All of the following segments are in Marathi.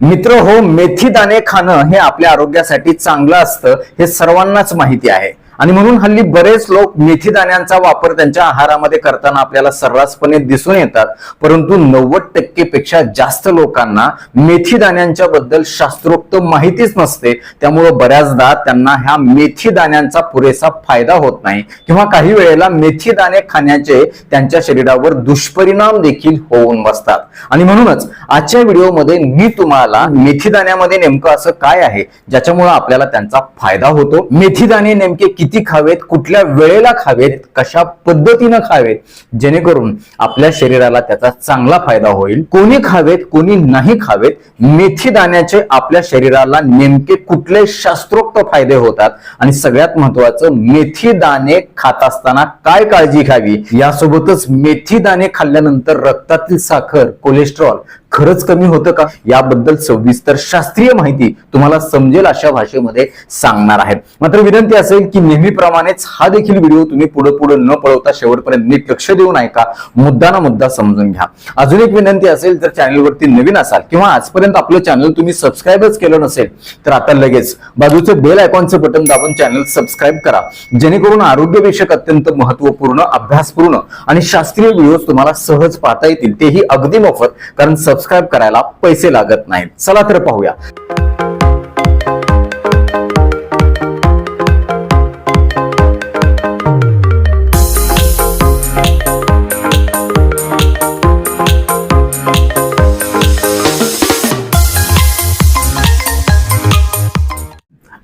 मित्र हो मेथी दाणे खाणं हे आपल्या आरोग्यासाठी चांगलं असतं हे सर्वांनाच माहिती आहे. आणि म्हणून हल्ली बरेच लोक मेथी दाण्यांचा वापर त्यांच्या आहारामध्ये करताना आपल्याला सर्रासपणे दिसून येतात. परंतु नव्वद टक्के पेक्षा जास्त लोकांना मेथी दाण्यांच्या बद्दल शास्त्रोक्त माहितीच नसते. त्यामुळं बऱ्याचदा त्यांना ह्या मेथी दाण्यांचा पुरेसा फायदा होत नाही. किंवा काही वेळेला मेथी दाणे खाण्याचे त्यांच्या शरीरावर दुष्परिणाम देखील होऊन बसतात. आणि म्हणूनच आजच्या व्हिडिओमध्ये मी तुम्हाला मेथी दाण्यामध्ये नेमकं असं काय आहे ज्याच्यामुळे आपल्याला त्यांचा फायदा होतो. मेथी दाणे नेमके किती खावेत कुठल्या वेळेला खावेत कशा पद्धतीनं खावेत जेणेकरून आपल्या शरीराला त्याचा चांगला फायदा होईल. कोणी खावेत कोणी नाही खावेत मेथी दाण्याचे आपल्या शरीराला नेमके कुठले शास्त्रोक्त फायदे होतात? आणि सगळ्यात महत्वाचं मेथी दाणे खात असताना काय काळजी घ्यावी? यासोबतच मेथी दाणे खाल्ल्यानंतर रक्तातील साखर कोलेस्ट्रॉल खरंच कमी होतं का? याबद्दल सविस्तर शास्त्रीय माहिती तुम्हाला समजेल अशा भाषेमध्ये सांगणार आहेत. मात्र विनंती असेल की नेहमीप्रमाणेच हा देखील व्हिडिओ तुम्ही पुढे पुढे न पळवता शेवटपर्यंत नीट लक्ष देऊन ऐका मुद्दा ना मुद्दा समजून घ्या. अजून एक विनंती असेल तर चॅनलवरती नवीन असाल किंवा आजपर्यंत आपलं चॅनल तुम्ही सबस्क्राईबच केलं नसेल तर आता लगेच बाजूचं बेल आयकॉनचं बटन दाबून चॅनल सबस्क्राईब करा. जेणेकरून आरोग्यविषयक अत्यंत महत्त्वपूर्ण अभ्यासपूर्ण आणि शास्त्रीय व्हिडिओज तुम्हाला सहज पाहता येतील तेही अगदी मोफत कारण सबस्क्राईब करायला पैसे लागत नाहीत. चला तर पाहूया.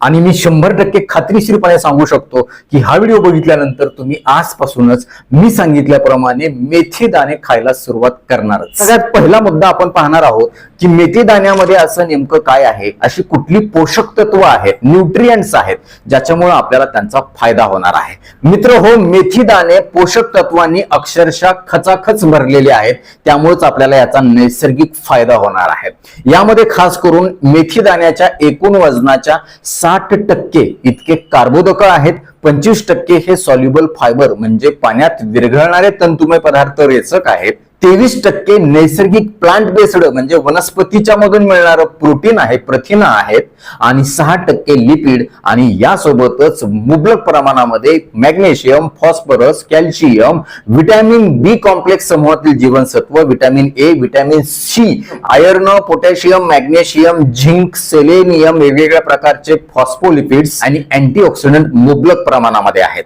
आणि मी शंभर टक्के खात्रीशीरपणे सांगू शकतो की हा व्हिडिओ बघितल्यानंतर तुम्ही आजपासूनच मी सांगितल्याप्रमाणे मेथी दाणे खायला सुरुवात करणार सगळ्यात पहिला मुद्दा आपण पाहणार आहोत की मेथी दाण्यामध्ये असं नेमकं काय आहे? अशी कुठली पोषक तत्व आहेत? न्यूट्रियंट्स आहेत ज्याच्यामुळे आपल्याला त्यांचा फायदा होणार आहे. मित्र हो मेथी दाणे पोषक तत्वांनी अक्षरशः खचाखच भरलेले आहेत. त्यामुळेच आपल्याला याचा नैसर्गिक फायदा होणार आहे. यामध्ये खास करून मेथी दाण्याच्या एकूण वजनाच्या साठ टक्के इतके कार्बोदक आहेत. पंचवीस टक्के हे सॉल्युबल फायबर म्हणजे पाण्यात विरघळणारे तंतुमय पदार्थ रेचक आहेत. तेवीस टक्के नैसर्गिक प्लांट बेस्ड म्हणजे वनस्पतीच्या मधून मिळणारं प्रोटीन आहे प्रथिना आहेत आणि सहा टक्के लिपिड आणि यासोबतच मुबलक प्रमाणामध्ये magnesium phosphorus calcium vitamin B complex समूहातील जीवनसत्व vitamin A vitamin C iron potassium magnesium zinc selenium वेगवेगळ्या प्रकारचे फॉस्फोलिपिड्स आणि अँटीऑक्सिडंट मुबलक प्रमाणामध्ये आहेत.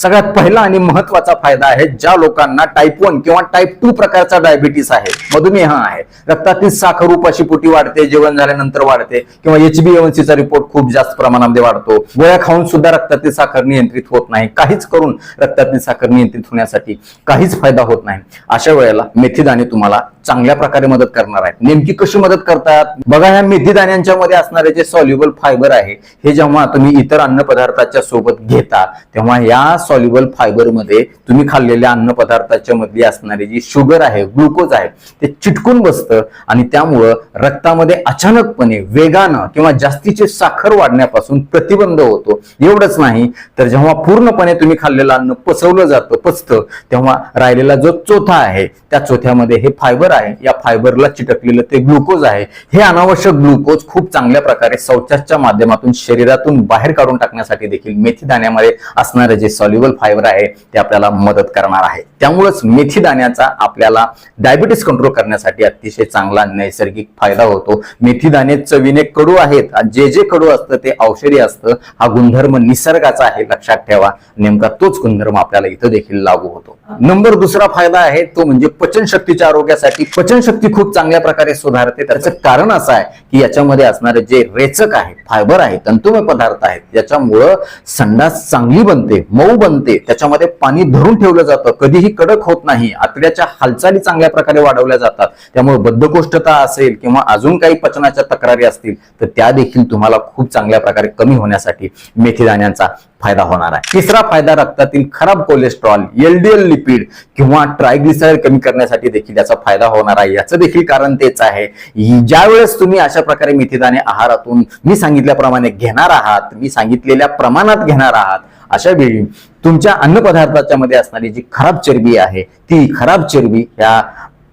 सगळ्यात पहिला आणि महत्त्वाचा फायदा आहे ज्या लोकांना टाईप वन किंवा टाईप टू प्रकारचा डायबिटीस आहे मधुमेह आहे रक्तातील साखर उपाशी पोटी वाढते जेवण झाल्यानंतर वाढते किंवा एचबीएमसीचा रिपोर्ट खूप जास्त प्रमाणामध्ये वाढतो गोळ्या खाऊन सुद्धा रक्तातील साखर नियंत्रित होत नाही काहीच करून रक्तातील साखर नियंत्रित होण्यासाठी काहीच फायदा होत नाही. अशा वेळेला मेथीदाणे तुम्हाला चांगल्या प्रकारे मदत करणार आहेत. नेमकी कशी मदत करतात? बघा ह्या मेथी दाण्यांच्या मध्ये असणारे जे सॉल्युबल फायबर आहे हे जेव्हा तुम्ही इतर अन्न पदार्थाच्या सोबत घेता तेव्हा या सॉल्युबल फायबरमध्ये तुम्ही खाल्लेल्या अन्न पदार्थाच्या मधली असणारी जी शुगर आहे ग्लुकोज आहे ते चिटकून बसतं आणि त्यामुळं रक्तामध्ये अचानकपणे वेगानं किंवा जास्तीचे साखर वाढण्यापासून प्रतिबंध होतो. एवढंच नाही तर जेव्हा पूर्णपणे तुम्ही खाल्लेलं अन्न पचवलं जातं पचतं तेव्हा राहिलेला जो चोथा आहे त्या चोथ्यामध्ये हे फायबर आहे. या फायबरला चिटकलेलं ते ग्लुकोज आहे. हे अनावश्यक ग्लुकोज खूप चांगल्या प्रकारे शौचाच्या माध्यमातून शरीरातून बाहेर काढून टाकण्यासाठी देखील मेथी दाण्यामध्ये असणारे जे सॉल्युबल फायबर आहे ते आपल्याला मदत करणार आहे. त्यामुळेच मेथी दाण्याचा आपल्याला डायबिटीस कंट्रोल करण्यासाठी अतिशय चांगला नैसर्गिक फायदा होतो. मेथी दाणे चवीने कडू आहेत जे जे कडू असतं ते औषधी असतं हा गुणधर्म निसर्गाचा आहे लक्षात ठेवा. नेमका तोच गुणधर्म आपल्याला इथं देखील लागू होतो. नंबर दुसरा फायदा आहे तो म्हणजे पचनशक्तीच्या आरोग्यासाठी पचनशक्ती खूप चांगल्या प्रकारे सुधारते. त्याचं कारण असं आहे की याच्यामध्ये असणारे जे रेचक आहे फायबर आहे तंतुमय पदार्थ आहेत याच्यामुळं संडास चांगली बनते मऊ बनते त्याच्यामध्ये पाणी धरून ठेवलं जातं कधीही कडक होत नाही आतड्याच्या हालचाली चांगल्या प्रकारे वाढवल्या जातात त्यामुळे बद्धकोष्ठता असेल किंवा अजून काही पचनाच्या तक्रारी असतील तर त्या देखील तुम्हाला खूप चांगल्या प्रकारे कमी होण्यासाठी मेथी दाण्यांचा फायदा होणार आहे. तिसरा फायदा रक्तातील खराब कोलेस्ट्रॉल एलडीएल लिपिड किंवा ट्रायग्लिसराईड कमी करण्यासाठी देखील याचा फायदा होणार आहे. याचं देखील कारण तेच आहे. ज्या वेळेस तुम्ही अशा प्रकारे मेथीदाणे आहारातून मी सांगितल्याप्रमाणे घेणार आहात मी सांगितलेल्या प्रमाणात घेणार आहात अशा वेळी तुमच्या अन्नपदार्थाच्या मध्ये असणारी जी खराब चरबी आहे ती खराब चरबी या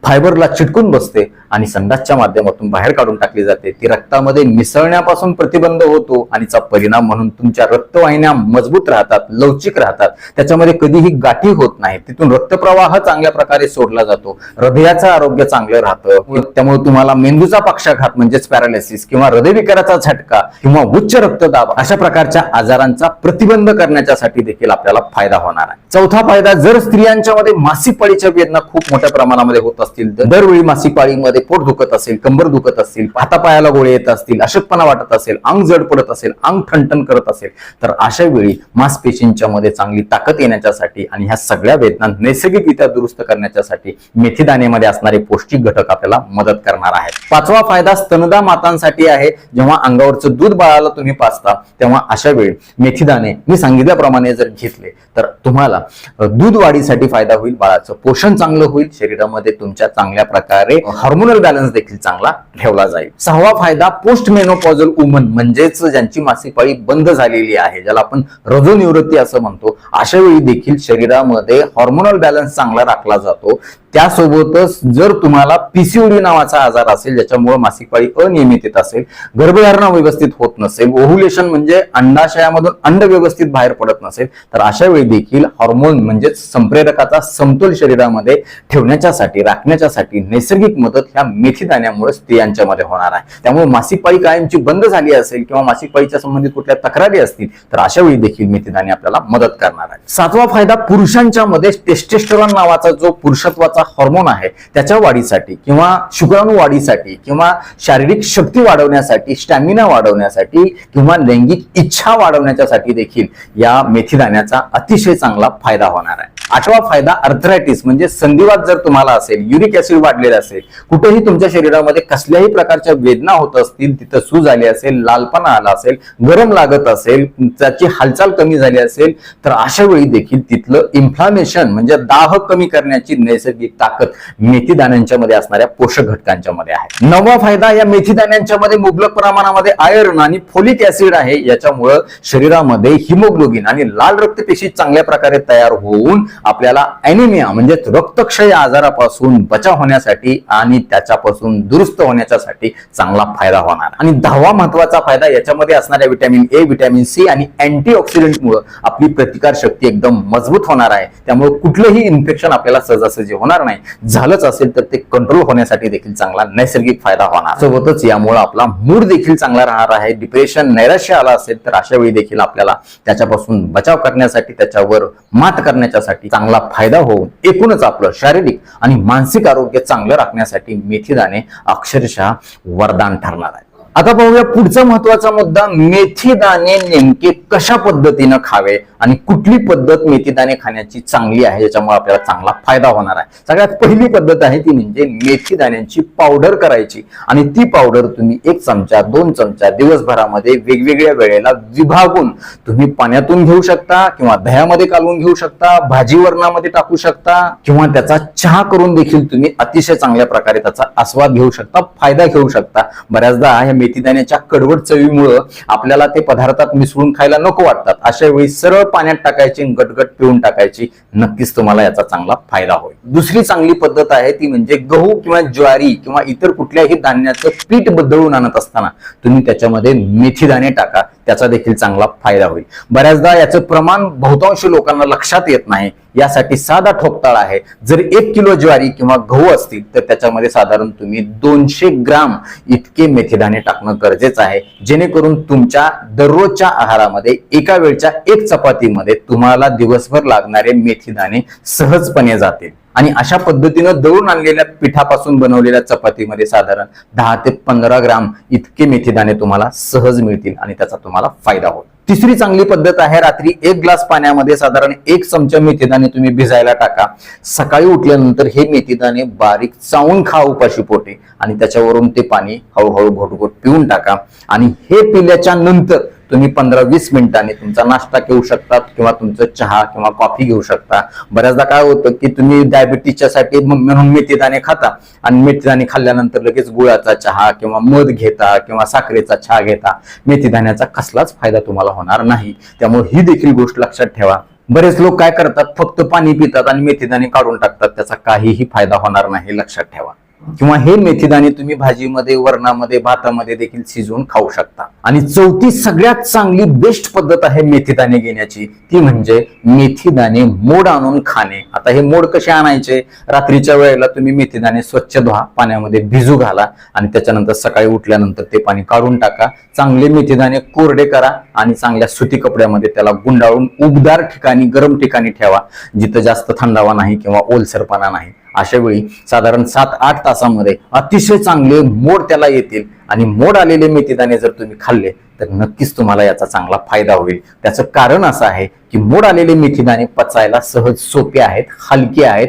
फायबरला चिटकून बसते. आणि संडासच्या माध्यमातून बाहेर काढून टाकली जाते. ती रक्तामध्ये मिसळण्यापासून प्रतिबंध होतो आणि चा परिणाम म्हणून तुमच्या रक्तवाहिन्या मजबूत राहतात लवचिक राहतात. त्याच्यामध्ये कधीही गाठी होत नाही तिथून रक्तप्रवाह चांगल्या प्रकारे सोडला जातो. हृदयाचं आरोग्य चांगलं राहतं. त्यामुळे तुम्हाला मेंदूचा पक्षाघात म्हणजेच पॅरालिसिस किंवा हृदयविकाराचा झटका किंवा उच्च रक्तदाब अशा प्रकारच्या आजारांचा प्रतिबंध करण्याच्यासाठी देखील आपल्याला फायदा होणार आहे. चौथा फायदा जर स्त्रियांच्या मध्ये मासिक पाळीच्या वेदना खूप मोठ्या प्रमाणामध्ये होत असतील तर दरवेळी मासिक पाळीमध्ये पोट दुखत असेल कंबर दुखत असेल हातापायाला गोळे येत असतील अशक्तपणा वाटत असेल अंग जड पडत असेल अंग ठणठण करत असेल तर अशा वेळी मांसपेशींच्या मध्ये चांगली ताकद येण्याच्यासाठी आणि ह्या सगळ्या वेदना नैसर्गिकरित्या दुरुस्त करण्याच्यासाठी मेथी असणारे पौष्टिक घटक आपल्याला मदत करणार आहेत. पाचवा फायदा स्तनदा मातांसाठी आहे. जेव्हा अंगावरचं दूध बाळाला तुम्ही पाचता तेव्हा अशा वेळी मेथीदाणे मी सांगितल्याप्रमाणे जर घेतले तर तुम्हाला दूध वाढीसाठी फायदा होईल बाळाचं पोषण चांगलं होईल शरीरामध्ये तुमच्या चांगल्या प्रकारे हार्मोनल बॅलन्स देखील चांगला ठेवला जाईल. सहावा फायदा पोस्ट मेनोपॉझल वुमन म्हणजेच ज्यांची मासिक पाळी बंद झालेली आहे ज्याला आपण रजोनिवृत्ती असं म्हणतो. अशा वेळी देखील शरीरामध्ये हॉर्मोनल बॅलन्स चांगला राखला जातो. त्यासोबतच जर तुम्हाला पीसीओडी नावाचा आजार असेल ज्याच्यामुळे मासिक पाळी अनियमित येत असेल गर्भधारणा व्यवस्थित होत नसेल ओव्हुलेशन म्हणजे अंडाशयामधून अंड व्यवस्थित बाहेर पडत नसेल तर अशा वेळी देखील हॉर्मोन म्हणजेच संप्रेरकाचा समतोल शरीरामध्ये ठेवण्याच्यासाठी राखण्याच्यासाठी नैसर्गिक मदत ह्या मेथी दाण्यामुळे स्त्रियांच्यामध्ये होणार आहे. त्यामुळे मासिक पाळी कायमची बंद झाली असेल किंवा मासिक पाळीच्या संबंधित कुठल्या तक्रारी असतील तर अशा वेळी देखील मेथी दाणे आपल्याला मदत करणार आहे सातवा फायदा पुरुषांच्या मध्ये टेस्टेस्टरॉन नावाचा जो पुरुषत्वाचा हॉर्मोन आहे त्याच्या वाढीसाठी किंवा शुक्राणू वाढीसाठी किंवा शारीरिक शक्ती वाढवण्यासाठी स्टॅमिना वाढवण्यासाठी किंवा लैंगिक इच्छा वाढवण्याच्यासाठी देखील या मेथी दाण्याचा अतिशय चांगला फायदा होणार आहे. आठवा फायदा अर्थरायटिस म्हणजे संधिवात जर तुम्हाला असेल युरिक ऍसिड वाढलेलं असेल कुठेही तुमच्या शरीरामध्ये कसल्याही प्रकारच्या वेदना होत असतील तिथं सूज आली असेल लालपणा आला असेल गरम लागत असेल त्याची हालचाल कमी झाली असेल तर अशा वेळी देखील तिथलं इन्फ्लामेशन म्हणजे दाह कमी करण्याची नैसर्गिक ताकद मेथी दाण्यांच्या मध्ये असणाऱ्या पोषक घटकांच्या मध्ये आहे. नववा फायदा या मेथी दाण्यांच्या मध्ये मुबलक प्रमाणामध्ये आयर्न आणि फोलिक ऍसिड आहे. याच्यामुळं शरीरामध्ये हिमोग्लोबिन आणि लाल रक्तपेशी चांगल्या प्रकारे तयार होऊन आपल्याला अॅनिमिया म्हणजे रक्तक्षय आजारापासून बचाव होण्यासाठी आणि त्याच्यापासून दुरुस्त होण्याच्यासाठी चांगला फायदा होणार. आणि दहावा महत्त्वाचा फायदा याच्यामध्ये असणाऱ्या व्हिटॅमिन ए विटॅमिन सी आणि अँटीऑक्सिडंट मुळे आपली प्रतिकार शक्ती एकदम मजबूत होणार आहे. त्यामुळे कुठलंही इन्फेक्शन आपल्याला सहजासहजी होणार नाही. झालंच असेल तर ते कंट्रोल होण्यासाठी देखील चांगला नैसर्गिक फायदा होणार. सोबतच यामुळे आपला मूड देखील चांगला राहणार आहे. डिप्रेशन नैराश्य आला असेल तर अशा वेळी देखील आपल्याला त्याच्यापासून बचाव करण्यासाठी त्याच्यावर मात करण्याच्यासाठी चांगला फायदा होऊन एकूणच आपलं शारीरिक आणि मानसिक आरोग्य चांगलं राखण्यासाठी मेथी दाणे अक्षरशः वरदान ठरणार आहे आता पाहूया पुढचा महत्त्वाचा मुद्दा मेथी दाणे नेमके कशा पद्धतीनं खावे आणि कुठली पद्धत मेथी दाणे खाण्याची चांगली आहे याच्यामुळे आपल्याला चांगला फायदा होणार आहे. सगळ्यात पहिली पद्धत आहे ती म्हणजे मेथी दाण्यांची पावडर करायची आणि ती पावडर तुम्ही एक चमचा दोन चमचा दिवसभरामध्ये वेगवेगळ्या वेळेला विभागून तुम्ही पाण्यातून घेऊ शकता किंवा दह्यामध्ये कालवून घेऊ शकता भाजी वरणामध्ये टाकू शकता किंवा त्याचा चहा करून देखील तुम्ही अतिशय चांगल्या प्रकारे त्याचा आस्वाद घेऊ शकता फायदा घेऊ शकता. बऱ्याचदा ह्या मेथी दाण्याच्या कडवट चवीमुळं आपल्याला ते पदार्थात मिसळून खायला नको वाटतात. अशा वेळी सरळ पाण्यात टाकायची गटगट पिऊन टाकायची नक्कीच तुम्हाला याचा चांगला फायदा होईल. दुसरी चांगली पद्धत आहे ती म्हणजे गहू किंवा ज्वारी किंवा इतर कुठल्याही धान्याचं पीठ बदलून आणत असताना तुम्ही त्याच्यामध्ये मेथीदाणे टाका. त्याचा देखील चांगला फायदा होईल. बऱ्याचदा याचं प्रमाण बहुतांश लोकांना लक्षात येत नाही. यासाठी साधा ठोकताळ आहे. जर एक किलो ज्वारी किंवा गहू असतील तर त्याच्यामध्ये साधारण तुम्ही दोनशे ग्राम इतके मेथीदाणे टाकणं गरजेचं आहे. जेणेकरून तुमच्या दररोजच्या आहारामध्ये एका वेळच्या एक चपातीमध्ये तुम्हाला दिवसभर लागणारे मेथीदाणे सहजपणे जातील. आणि अशा पद्धतीनं दळून आणलेल्या पिठापासून बनवलेल्या चपातीमध्ये साधारण दहा ते पंधरा ग्राम इतके मेथीदाणे तुम्हाला सहज मिळतील आणि त्याचा तुम्हाला फायदा होईल. तिसरी चांगली पद्धत आहे रात्री एक ग्लास पाण्यामध्ये साधारण एक चमचा मेथीदाणे तुम्ही भिजायला टाका. सकाळी उठल्यानंतर हे मेथीदाणे बारीक चावून खा उपाशी पोटे आणि त्याच्यावरून ते पाणी हळूहळू घोटघोट पिऊन टाका. आणि हे पिल्याच्या नंतर तुम्ही पंधरा वीस मिनिटांनी तुमचा नाश्ता घेऊ शकता किंवा तुमचं चहा किंवा कॉफी घेऊ शकता. बऱ्याचदा काय होतं की तुम्ही डायबिटीसच्या साठी म्हणून मेथीदाणे खाता आणि मेथीदाणे खाल्ल्यानंतर लगेच गुळाचा चहा किंवा मध घेता किंवा साखरेचा चहा घेता. मेथीदाण्याचा कसलाच फायदा तुम्हाला होणार नाही. त्यामुळे ही देखील गोष्ट लक्षात ठेवा. बरेच लोक काय करतात फक्त पाणी पितात आणि मेथीदाणे काढून टाकतात. त्याचा काहीही फायदा होणार नाही लक्षात ठेवा. किंवा हे मेथीदाणे तुम्ही भाजीमध्ये वरणामध्ये भातामध्ये देखील शिजवून खाऊ शकता. आणि चौथी सगळ्यात चांगली बेस्ट पद्धत आहे मेथीदाणे घेण्याची. ती म्हणजे मेथीदाणे मोड आणून खाणे. आता हे मोड कसे आणायचे? रात्रीच्या वेळेला तुम्ही मेथीदाणे स्वच्छ धुवा पाण्यामध्ये भिजू घाला आणि त्याच्यानंतर सकाळी उठल्यानंतर ते पाणी काढून टाका. चांगले मेथीदाणे कोरडे करा आणि चांगल्या सुती कपड्यामध्ये त्याला गुंडाळून उबदार ठिकाणी गरम ठिकाणी ठेवा. जिथं जास्त थंडावा नाही किंवा ओलसरपणा नाही. अशा वेळी साधारण सात आठ तासामध्ये अतिशय चांगले मोड त्याला येतील. आणि मोड आलेले मेथीदाणे जर तुम्ही खाल्ले तर नक्कीच तुम्हाला याचा चांगला फायदा होईल. त्याचं कारण असं आहे की मोड आलेले मेथीदाणे पचायला सहज सोपे आहेत हलके आहेत.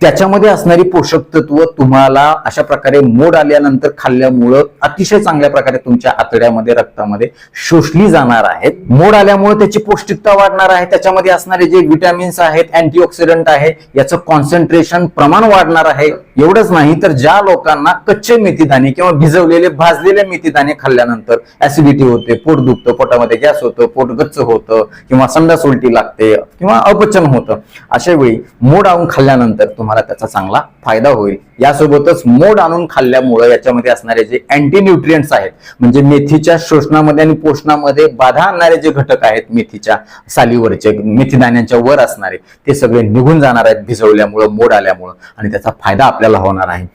त्याच्यामध्ये असणारी पोषक तत्व तुम्हाला अशा प्रकारे मोड आल्यानंतर खाल्ल्यामुळं अतिशय चांगल्या प्रकारे तुमच्या आतड्यामध्ये रक्तामध्ये शोषली जाणार आहेत. मोड आल्यामुळे त्याची पौष्टिकता वाढणार आहे. त्याच्यामध्ये असणारे जे विटॅमिन्स आहेत अँटीऑक्सिडंट आहे याचं कॉन्सन्ट्रेशन प्रमाण वाढणार आहे. एवढंच नाही तर ज्या लोकांना कच्चे मेथीदाणे किंवा भिजवलेले भाजलेले मेथीदाणे खाल्ल्यानंतर ऍसिडिटी होते पोट दुखतं पोटामध्ये गॅस होतं पोट गच्च होतं किंवा संडास उलटी लागते किंवा अपचन होतं अशा वेळी मोड आवून खाल्ल्यानंतर तुम्हाला त्याचा चांगला फायदा होईल. यासोबतच मोड आणून खाल्ल्यामुळं याच्यामध्ये असणारे जे अँटी न्यूट्रियंट्स आहेत म्हणजे मेथीच्या शोषणामध्ये आणि पोषणामध्ये बाधा आणणारे जे घटक आहेत मेथीच्या सालीवरचे मेथीदाण्यांच्या वर असणारे ते सगळे निघून जाणार आहेत भिजवल्यामुळं मोड आल्यामुळं आणि त्याचा फायदा आपल्याला होणार आहे.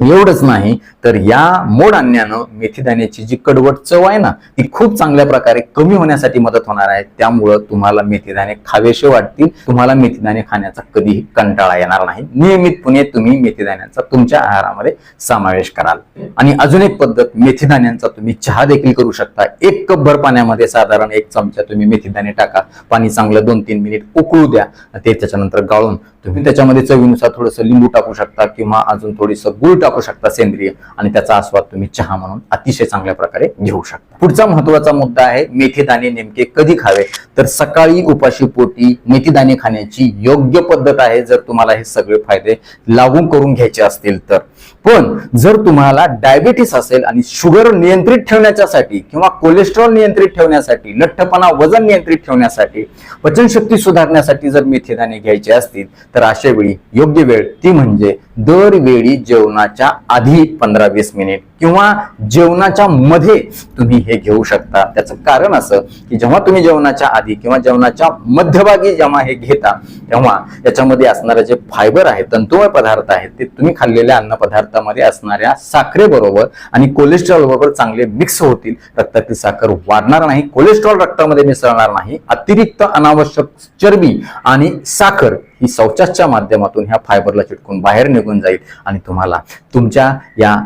एवढंच नाही तर या मोड आणण्यानं मेथीदाण्याची जी कडवट चव आहे ना ती खूप चांगल्या प्रकारे कमी होण्यासाठी मदत होणार आहे. त्यामुळं तुम्हाला मेथीदाणे खावेसे वाटतील. तुम्हाला मेथीदाणे खाण्याचा कधीही कंटाळा येणार नाही. नियमितपणे तुम्ही मेथीदाण्यांचा तुमच्या आहारामध्ये समावेश कराल. आणि अजून एक पद्धत मेथीदाण्यांचा तुम्ही चहा देखील करू शकता. एक कप भर पाण्यामध्ये साधारण एक चमचा तुम्ही मेथीदाणे टाका. पाणी चांगलं दोन तीन मिनिट उकळू द्या. ते त्याच्यानंतर गाळून तुम्ही त्याच्यामध्ये चवीनुसार थोडंसं लिंबू टाकू शकता किंवा अजून थोडीसं गुळ टाकू शकता सेंद्रिय आणि त्याचा आस्वाद तुम्ही चहा म्हणून अतिशय चांगल्या प्रकारे घेऊ शकता. पुढचा महत्त्वाचा मुद्दा आहे मेथीदाणे नेमके कधी खावे? तर सकाळी उपाशी पोटी मेथीदाणे खाण्याची योग्य पद्धत आहे जर तुम्हाला हे सगळे फायदे लागू करून घ्यायचे असतील तर. पण जर तुम्हाला डायबिटीस असेल आणि शुगर नियंत्रित ठेवण्याच्यासाठी किंवा कोलेस्ट्रॉल नियंत्रित ठेवण्यासाठी लठ्ठपणा वजन नियंत्रित ठेवण्यासाठी पचनशक्ती सुधारण्यासाठी जर मेथीदाणे घ्यायचे असतील तर अशा वेळी योग्य वेळ ती म्हणजे दरवेळी जेवणाच्या आधी पंधरा वीस मिनिट किंवा जेवणाच्या मध्ये तुम्ही हे घेऊ शकता. त्याचं कारण असं की जेव्हा तुम्ही जेवणाच्या आधी किंवा जेवणाच्या मध्यभागी जेव्हा हे घेता तेव्हा याच्यामध्ये असणारे जे फायबर आहे तंतुमय पदार्थ आहेत ते तुम्ही खाल्लेल्या अन्न पदार्थामध्ये असणाऱ्या साखरेबरोबर आणि कोलेस्ट्रॉल बरोबर चांगले मिक्स होतील रक्तातील साखर वाढणार नाही कोलेस्ट्रॉल रक्तामध्ये मिसळणार नाही अतिरिक्त अनावश्यक चरबी आणि साखर ही शौचाच्या माध्यमातून ह्या फायबरला चिटकून बाहेर निघून जाईल आणि तुम्हाला तुमच्या या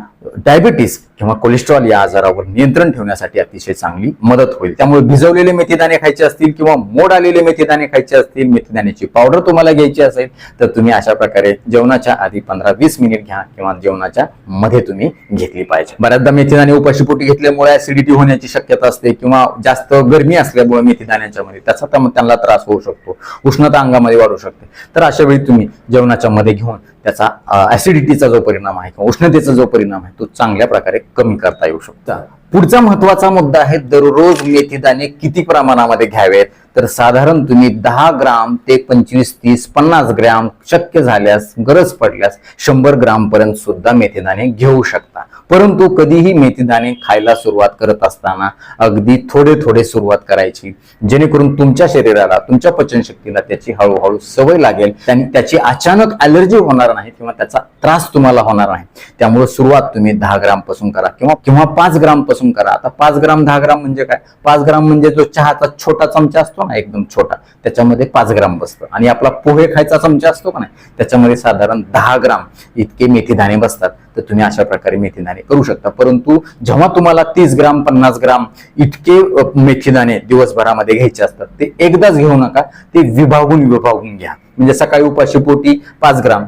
डायबिटीस किंवा कोलेस्ट्रॉल या आजारावर नियंत्रण ठेवण्यासाठी अतिशय चांगली मदत होईल. त्यामुळे भिजवलेले मेथीदाणे खायचे असतील किंवा मोड आलेले मेथीदाणे खायचे असतील मेथीदाण्याची पावडर तुम्हाला घ्यायची असेल तर तुम्ही अशा प्रकारे जेवणाच्या आधी पंधरा वीस मिनिट घ्या किंवा जेवणाच्या मध्ये तुम्ही घेतली पाहिजे. बऱ्याचदा मेथीदाणे उपाशीपोटी घेतल्यामुळे ऍसिडिटी होण्याची शक्यता असते किंवा जास्त गरमी असल्यामुळे मेथीदाण्याच्या मध्ये त्याचा त्यांना त्रास होऊ शकतो. उष्णता अंगामध्ये वाढू शकते. तर अशा वेळी तुम्ही जेवणाच्या मध्ये घेऊन त्याचा ऍसिडिटीचा जो परिणाम आहे किंवा उष्णतेचा जो परिणाम आहे तो चांगल्या प्रकारे कमी करता येऊ शकतो. पुढचा महत्त्वाचा मुद्दा आहे दररोज मेथीदाणे किती प्रमाणामध्ये घ्यावेत? तर साधारण तुम्ही दहा ग्राम ते पंचवीस तीस पन्नास ग्रॅम शक्य झाल्यास गरज पडल्यास शंभर ग्रामपर्यंत सुद्धा मेथीदाणे घेऊ शकता. परंतु कधीही मेथीदाणे खायला सुरुवात करत असताना अगदी थोडे थोडे सुरुवात करायची. जेणेकरून तुमच्या शरीराला तुमच्या पचनशक्तीला त्याची हळूहळू सवय लागेल. आणि त्याची अचानक अलर्जी होणार नाही किंवा त्याचा त्रास तुम्हाला होणार नाही. त्यामुळे सुरुवात तुम्ही दहा ग्रामपासून करा किंवा किंवा पाच ग्रामपासून करा. आता पाच ग्राम दहा ग्राम म्हणजे काय? पाच ग्राम म्हणजे जो चहाचा छोटा चमचा असतो ना एकदम छोटा. त्याच्यामध्ये पाच ग्राम बसतं. आणि आपला पोहे खायचा चमचा असतो का नाही? त्याच्यामध्ये साधारण दहा ग्राम इतके मेथीदाणे बसतात. तर तुम्ही अशा प्रकारे मेथीदाणे करू शकता. परंतु जेव्हा तुम्हाला तीस ग्राम पन्नास ग्राम इतके मेथीदाणे दिवसभरामध्ये घ्यायचे असतात ते एकदाच घेऊ नका. ते विभागून विभागून घ्या. म्हणजे सकाळी उपाशी पोटी पाच ग्राम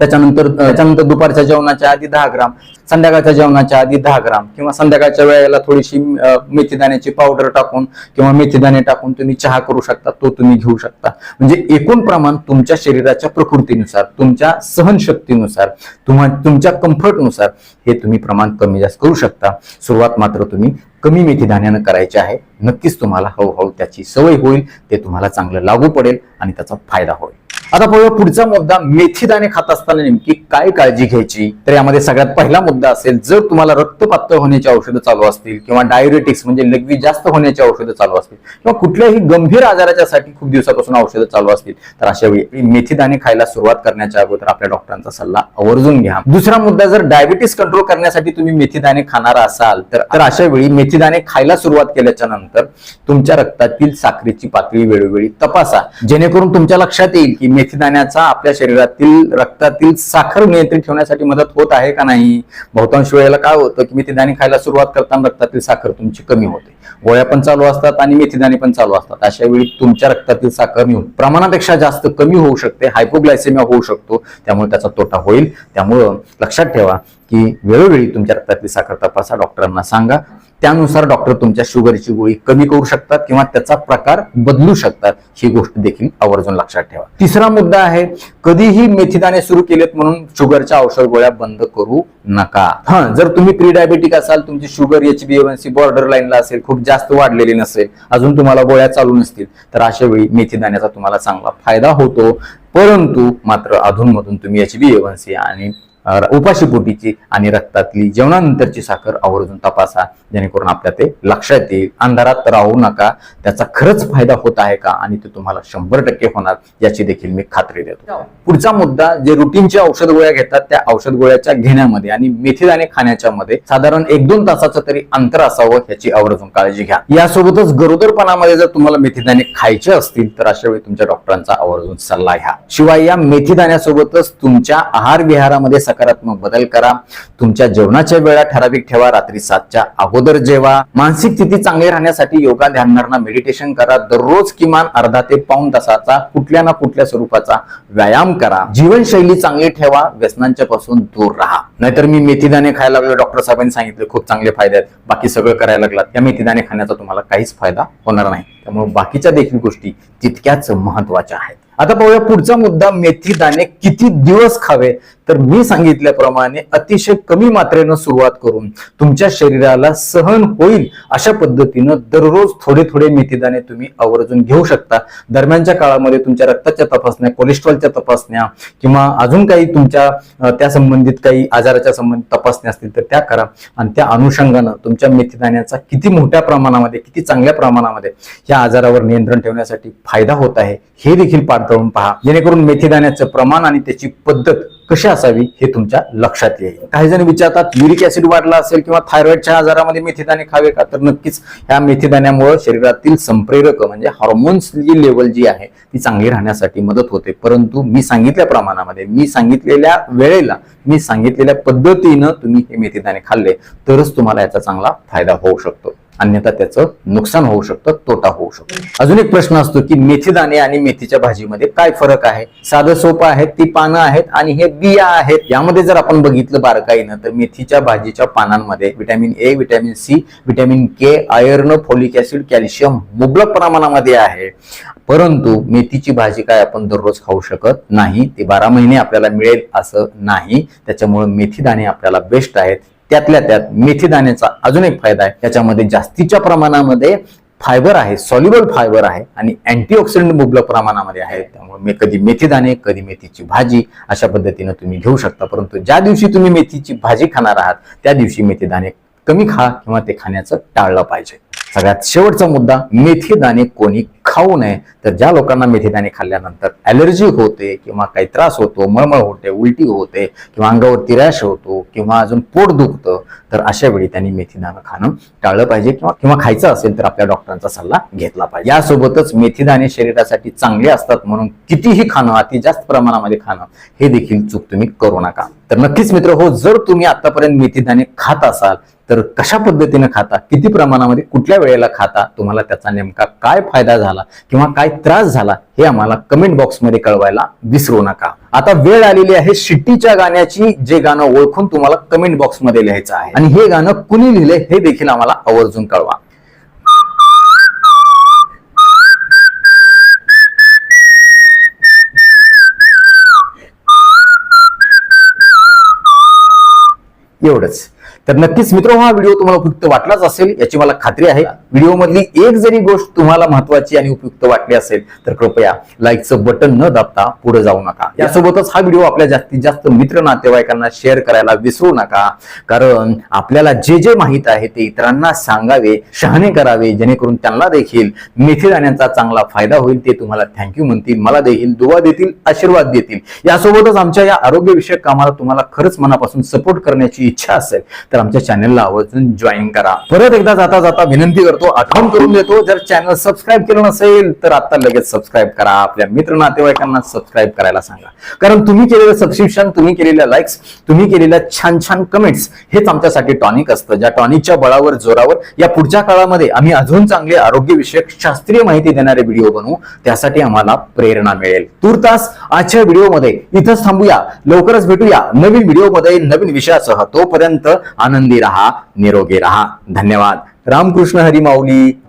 त्याच्यानंतर त्याच्यानंतर दुपारच्या जेवणाच्या आधी दहा ग्राम संध्याकाळच्या जेवणाच्या आधी दहा ग्राम किंवा संध्याकाळच्या वेळेला थोडीशी मेथी मेथीदाण्याची पावडर टाकून किंवा मेथीदाणे टाकून तुम्ही चहा करू शकता तो तुम्ही घेऊ शकता. म्हणजे एकूण प्रमाण तुमच्या शरीराच्या प्रकृतीनुसार तुमच्या सहनशक्तीनुसार तुम्हा तुमच्या कम्फर्टनुसार हे तुम्ही प्रमाण कमी जास्त करू शकता. सुरुवात मात्र तुम्ही कमी मेथी दाण्यानं करायची आहे. नक्कीच तुम्हाला हळूहळू त्याची सवय होईल ते तुम्हाला चांगलं लागू पडेल आणि त्याचा फायदा होईल. आता पाहूया पुढचा मुद्दा मेथी दाणे खात असताना नेमकी काय काळजी घ्यायची? तर यामध्ये सगळ्यात पहिला मुद्दा असेल जर तुम्हाला रक्त पातळ होण्याची औषधं चालू असतील किंवा डायबेटिक्स म्हणजे लघवी जास्त होण्याची औषधं चालू असतील किंवा कुठल्याही गंभीर आजाराच्यासाठी खूप दिवसापासून औषधं चालू असतील तर अशा वेळी मेथी दाणे खायला सुरुवात करण्याच्या अगोदर आपल्या डॉक्टरांचा सल्ला आवर्जून घ्या. दुसरा मुद्दा जर डायबिटीस कंट्रोल करण्यासाठी तुम्ही मेथी दाणे खाणारा असाल तर तर अशा वेळी मेथी दाणे खायला सुरुवात केल्याच्यानंतर तुमच्या रक्तातील साखरेची पातळी वेळोवेळी तपासा. जेणेकरून तुमच्या लक्षात येईल की मेथीदाण्याचा आपल्या शरीरातील रक्तातील साखर नियंत्रित ठेवण्यासाठी मदत होत आहे का नाही? बहुतांश वेळेला काय होतं की मेथीदाणे खायला सुरुवात करताना रक्तातील साखर तुमची कमी होते. गोळ्या पण चालू असतात आणि मेथीदाणे पण चालू असतात. अशा वेळी तुमच्या रक्तातील साखर मिळून प्रमाणापेक्षा जास्त कमी होऊ शकते हायपोग्लायसेमिया होऊ शकतो. त्यामुळे त्याचा तोटा होईल. त्यामुळं लक्षात ठेवा की वेळोवेळी तुमच्या रक्तातली साखर तपासा डॉक्टरांना सांगा. त्यानुसार डॉक्टर तुमच्या शुगरची गोळी कमी करू शकतात किंवा त्याचा प्रकार बदलू शकतात. ही गोष्ट देखील आवर्जून लक्षात ठेवा. तिसरा मुद्दा आहे कधीही मेथीदाणे सुरू केलेत म्हणून शुगरच्या औषध गोळ्या बंद करू नका. हा जर तुम्ही प्री डायबेटिक असाल तुमची शुगर एच बी बॉर्डर लाईनला असेल खूप जास्त वाढलेली नसेल अजून तुम्हाला गोळ्या चालू नसतील तर अशा वेळी मेथीदाण्याचा तुम्हाला चांगला फायदा होतो. परंतु मात्र अधूनमधून तुम्ही एच बी सी आणि उपाशीपोटीची आणि रक्तातली जेवणानंतरची साखर आवर्जून तपासा. जेणेकरून आपल्या ते लक्षात येईल. अंधारात राहू नका. त्याचा खरंच फायदा होत आहे का? आणि ते तुम्हाला शंभर टक्के होणार. याची देखील मी खात्री देतो. पुढचा मुद्दा जे रुटीनचे औषध गोळ्या घेतात त्या औषध गोळ्याच्या घेण्यामध्ये आणि मेथीदाणे खाण्याच्या मध्ये साधारण एक दोन तासाचं तरी अंतर असावं याची आवर्जून काळजी घ्या. यासोबतच गरोदरपणामध्ये जर तुम्हाला मेथीदाणे खायचे असतील तर अशा वेळी तुमच्या डॉक्टरांचा आवर्जून सल्ला घ्या. शिवाय या मेथीदाण्यासोबतच तुमच्या आहार विहारामध्ये सकारात्मक बदल करा. तुमच्या जेवणाच्या वेळा ठराविक ठेवा. रात्री सातच्या अगोदर जेवा. मानसिक स्थिती चांगली राहण्यासाठी योगा ध्यानधारणा मेडिटेशन करा. दररोज किमान अर्धा ते पाऊन तासाचा कुठल्या ना कुठल्या स्वरूपाचा व्यायाम करा. जीवनशैली चांगली ठेवा. व्यसनांच्या पासून दूर राहा. नाहीतर मी मेथीदाणे खायला लागलो. डॉक्टर साहेबांनी सांगितले खूप चांगले फायदे आहेत. बाकी सगळं करायला लागलात. या मेथीदाणे खाण्याचा तुम्हाला काहीच फायदा होणार नाही. त्यामुळे बाकीच्या देखील गोष्टी तितक्याच महत्त्वाच्या आहेत. आता पाहूया पुढचा मुद्दा मेथी दाणे किती दिवस खावे? तर मी सांगितल्याप्रमाणे अतिशय कमी मात्रेनं सुरुवात करून तुमच्या शरीराला सहन होईल अशा पद्धतीनं दररोज थोडे थोडे मेथीदाणे तुम्ही आवर्जून घेऊ शकता. दरम्यानच्या काळामध्ये तुमच्या रक्ताच्या तपासण्या कोलेस्ट्रॉलच्या तपासण्या किंवा अजून काही तुमच्या त्या संबंधित काही आजाराच्या संबंधित तपासण्या असतील तर त्या करा. आणि त्या अनुषंगानं तुमच्या मेथीदाण्याचा किती मोठ्या प्रमाणामध्ये किती चांगल्या प्रमाणामध्ये या आजारावर नियंत्रण ठेवण्यासाठी फायदा होत आहे हे देखील पाडताळून पहा. जेणेकरून मेथीदाण्याचं प्रमाण आणि त्याची पद्धत कशी असावी हे तुमच्या लक्षात येईल. काही जण विचारतात युरिक ऍसिड वाढला असेल किंवा थायरॉइडच्या आजारामध्ये मेथीदाणे खावे का? तर नक्कीच ह्या मेथीदाण्यामुळे शरीरातील संप्रेरक म्हणजे हार्मोन्सची लेवल जी आहे ती चांगली राहण्यासाठी मदत होते. परंतु मी सांगितल्या प्रमाणामध्ये मी सांगितलेल्या वेळेला मी सांगितलेल्या पद्धतीनं तुम्ही हे मेथीदाणे खाल्ले तरच तुम्हाला याचा चांगला फायदा होऊ शकतो. अन्यथा त्याचं नुकसान होऊ शकतं तोटा होऊ शकतो. अजून एक प्रश्न असतो की मेथी दाणे आणि मेथीच्या भाजीमध्ये काय फरक आहे? साधं सोपं आहेत ती पानं आहेत आणि हे बिया आहेत. यामध्ये जर आपण बघितलं बारकाईनं तर मेथीच्या भाजीच्या पानांमध्ये vitamin A vitamin C vitamin K iron folic acid calcium मुबलक प्रमाणामध्ये आहे. परंतु मेथीची भाजी काय आपण दररोज खाऊ शकत नाही ती बारा महिने आपल्याला मिळेल असं नाही. त्याच्यामुळे मेथी दाणे आपल्याला बेस्ट आहेत. त्यातल्या त्यात मेथी दाण्याचा अजून एक फायदा आहे. त्याच्यामध्ये जास्तीच्या प्रमाणामध्ये फायबर आहे सॉल्युबल फायबर आहे आणि अँटीऑक्सिडंट मुबलक प्रमाणामध्ये आहे. त्यामुळे मे कधी मेथी दाणे कधी मेथीची भाजी अशा पद्धतीनं तुम्ही घेऊ शकता. परंतु ज्या दिवशी तुम्ही मेथीची भाजी खाणार आहात त्या दिवशी मेथी दाणे कमी खा किंवा ते खाण्याचं टाळलं पाहिजे. सगळ्यात शेवटचा मुद्दा मेथी दाणे कोणी खाऊ नये तर ज्या लोकांना मेथीदाणे खाल्ल्यानंतर ॲलर्जी होते किंवा काही त्रास होतो मळमळ होते उलटी होते किंवा अंगावरती रॅश होतो किंवा अजून पोट दुखतं तर अशा वेळी त्यांनी मेथीदाणं खाणं टाळलं पाहिजे किंवा किंवा खायचं असेल तर आपल्या डॉक्टरांचा सल्ला घेतला पाहिजे. यासोबतच मेथीदाणे शरीरासाठी चांगले असतात म्हणून कितीही खाणं अति जास्त प्रमाणामध्ये खाणं हे देखील चूक तुम्ही करू नका. तर नक्कीच मित्र हो जर तुम्ही आतापर्यंत मेथीदाणे खात असाल तर कशा पद्धतीने खाता किती प्रमाणामध्ये कुठल्या वेळेला खाता तुम्हाला त्याचा नेमका काय फायदा झाला? झाला किंवा काय त्रास झाला हे आम्हाला कमेंट बॉक्समध्ये कळवायला विसरू नका. आता वेळ आलेली आहे शिट्टीच्या गाण्याची जे गाणं ओळखून तुम्हाला कमेंट बॉक्समध्ये लिहायचं आहे. आणि हे गाणं कुणी लिहिले हे देखील आम्हाला आवर्जून कळवा. एवढंच. तर नक्कीच मित्र हा व्हिडिओ तुम्हाला उपयुक्त वाटलाच असेल याची मला खात्री आहे. व्हिडिओ मधली एक जरी गोष्ट तुम्हाला महत्वाची आणि उपयुक्त वाटली असेल तर कृपया लाईकचं बटन न दाबता पुढे जाऊ नका. यासोबतच हा व्हिडिओ आपल्या जास्तीत जास्त मित्र नातेवाईकांना शेअर करायला विसरू नका. कारण आपल्याला जे जे माहीत आहे ते इतरांना सांगावे शहाणे करावे जेणेकरून त्यांना देखील मेथी दाण्याचा चांगला फायदा होईल ते तुम्हाला थँक्यू म्हणतील मला देखील दुवा देतील आशीर्वाद देतील. यासोबतच आमच्या या आरोग्यविषयक कामाला तुम्हाला खरंच मनापासून सपोर्ट करण्याची इच्छा असेल तर आमच्या चॅनलला आवर्जून जॉईन करा. परत एकदा जाता जाता विनंती करतो आठवण करून देतो जर चॅनल सबस्क्राईब केलं नसेल तर आता लगेच सबस्क्राईब करा. आपल्या मित्र नातेवाईकांना सबस्क्राईब करायला सांगा. कारण तुम्ही केलेलं सबस्क्रिप्शन तुम्ही केलेल्या लाईक्स तुम्ही केलेल्या छान छान कमेंट्स हेच आमच्यासाठी टॉनिक असतं. ज्या टॉनिकच्या बळावर जोरावर या पुढच्या काळामध्ये आम्ही अजून चांगले आरोग्यविषयक शास्त्रीय माहिती देणारे व्हिडिओ बनवू त्यासाठी आम्हाला प्रेरणा मिळेल. तुर्तास आजच्या व्हिडिओमध्ये इथंच थांबूया. लवकरच भेटूया नवीन व्हिडिओमध्ये नवीन विषयासह. तोपर्यंत आनंदी रहा निरोगी रहा. धन्यवाद. रामकृष्ण हरी माऊली.